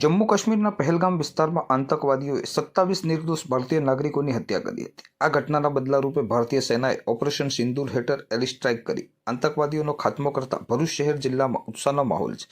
જમ્મુ કાશ્મીરના પહેલગામ વિસ્તારમાં આતંકવાદીઓએ સત્તાવીસ નિર્દોષ ભારતીય નાગરિકોની હત્યા કરી હતી. આ ઘટનાના બદલારૂપે ભારતીય સેનાએ ઓપરેશન સિંદૂર હેઠળ એર સ્ટ્રાઇક કરી. આતંકવાદીઓનો ખાત્મો કરતા ભરૂચ શહેર જિલ્લામાં ઉત્સાહનો માહોલ છે.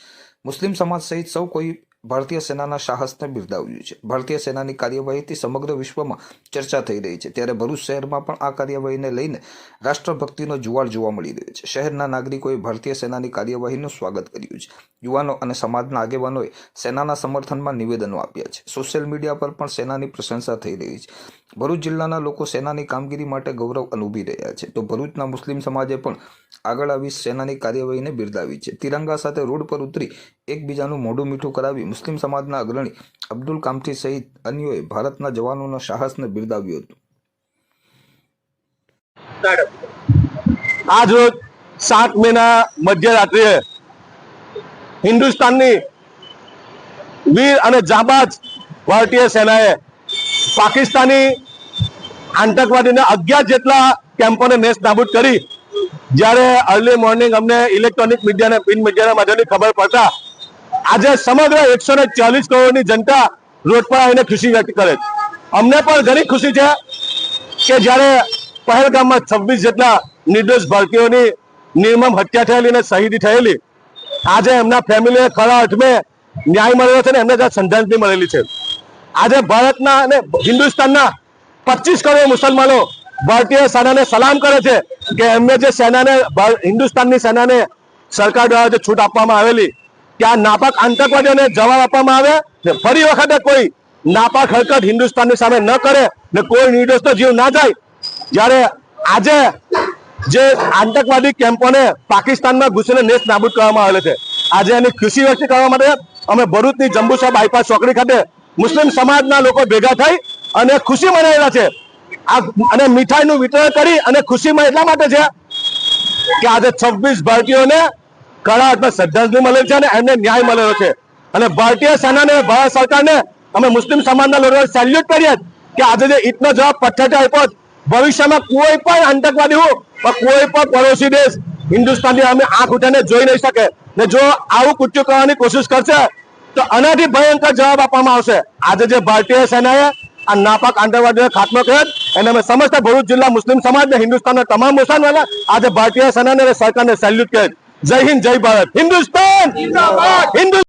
મુસ્લિમ સમાજ સહિત સૌ કોઈ ભારતીય સેનાના સાહસને બિરદાવ્યું છે. ભારતીય સેનાની કાર્યવાહીથી સમગ્ર વિશ્વમાં ચર્ચા થઈ રહી છે. ત્યારે ભરૂચ શહેરમાં પણ આ કાર્યવાહીને લઈને રાષ્ટ્રભક્તિનો જુવાળ જોવા મળી રહ્યો છે. શહેરના નાગરિકોએ ભારતીય સેનાની કાર્યવાહીનું સ્વાગત કર્યું છે. યુવાનો અને સમાજના આગેવાનોએ સેનાના સમર્થનમાં નિવેદનો આપ્યા છે. સોશિયલ મીડિયા પર પણ સેનાની પ્રશંસા થઈ રહી છે. ભરૂચ જિલ્લાના લોકો સેનાની કામગીરી માટે ગૌરવ અનુભવી રહ્યા છે. તો ભરૂચના મુસ્લિમ સમાજે પણ આગળ આવી સેનાની કાર્યવાહીને બિરદાવી છે. તિરંગા સાથે રોડ પર ઉતરી એકબીજાનું મોઢું મીઠું કરાવી મુસ્લિમ સમાજના અગ્રણી અબ્દુલ કામથી સહિત અન્યોએ ભારતના જવાનોના સાહસને બિરદાવ્યું હતું. આજ રોજ સાત મેના મધ્યરાત્રિએ હિન્દુસ્તાનની વીર અને જાબાજ ભારતીય સેનાએ પાકિસ્તાની આતંકવાદીના અગિયાર જેટલા કેમ્પોને નેસ્ત નાબૂદ કરી. જ્યારે અર્લી મોર્નિંગ અમને ઇલેક્ટ્રોનિક મીડિયા પ્રિન્ટ મીડિયાના માધ્યમથી ખબર પડતા આજે સમગ્ર એકસો ને ચાલીસ કરોડની જનતા રોડ પર આવીને ખુશી વ્યક્ત કરે છે. અમને પણ ઘણી ખુશી છે કે જ્યારે પહેલગામમાં છવ્વીસ જેટલા નિર્દોષ ભારતીયોની નિર્મમ હત્યા થયેલી અને શહીદી થયેલી, આજે એમના ફેમિલીને ખરા અર્થમે ન્યાય મળેલો છે ને એમને ત્યાં શ્રદ્ધાંજલિ મળેલી છે. આજે ભારતના અને હિન્દુસ્તાનના પચીસ કરોડ મુસલમાનો ભારતીય સેનાને સલામ કરે છે કે એમને જે સેનાને, હિન્દુસ્તાનની સેનાને સરકાર દ્વારા જે છૂટ આપવામાં આવેલી ત્યાં નાપાક આતંકવાદીઓને જવાબ આપવામાં આવે ફરી વખતે કોઈ નાપાક હરકત હિન્દુસ્તાનની સામે ન કરે ને કોઈ નિર્દોષનો જીવ ના જાય, જ્યારે આજે જે આતંકવાદી કેમ્પોને પાકિસ્તાનમાં ઘૂસીને નેસ્ત નાબૂદ કરવામાં આવેલ છે, આજે એની ખુશી વ્યક્ત કરવા માટે અમે ભરૂચની જંબુસા બાયપાસ ચોકડી ખાતે મુસ્લિમ સમાજના લોકો ભેગા થઈ અને ખુશી મનાવેલા છે. આ અને મીઠાઈનું વિતરણ કરી અને ખુશીમાં એટલા માટે છે કે આજે છવ્વીસ ભારતીયોને કડા અથવા શ્રદ્ધાંજલિ મળેલ છે અને એમને ન્યાય મળેલો છે. અને ભારતીય સેનાને ભારત સરકારને અમે મુસ્લિમ સમાજના લોકો સેલ્યુટ કરીએ કે આજે જે ઈટનો જવાબ પથ્થરથી આપ્યો ભવિષ્યમાં કોઈ પણ આતંકવાદી હોય કોઈ પણ પડોશી દેશ હિન્દુસ્તાનની અમે આંખ ઉઠાને જોઈ નહીં શકે. ને જો આવું કૃત્યુ કરવાની કોશિશ કરશે તો આનાથી ભયંકર જવાબ આપવામાં આવશે. આજે જે ભારતીય સેનાએ આ નાપાક આતંકવાદીનો ખાત્મો કર્યો એને અમે સમજતા ભરૂચ જિલ્લા મુસ્લિમ સમાજ ને હિન્દુસ્તાનના તમામ મુસલમાનો આજે ભારતીય સેનાને સરકારને સેલ્યુટ કરે જય હિન્દ જય ભારત. હિન્દુસ્તાન! હિન્દુ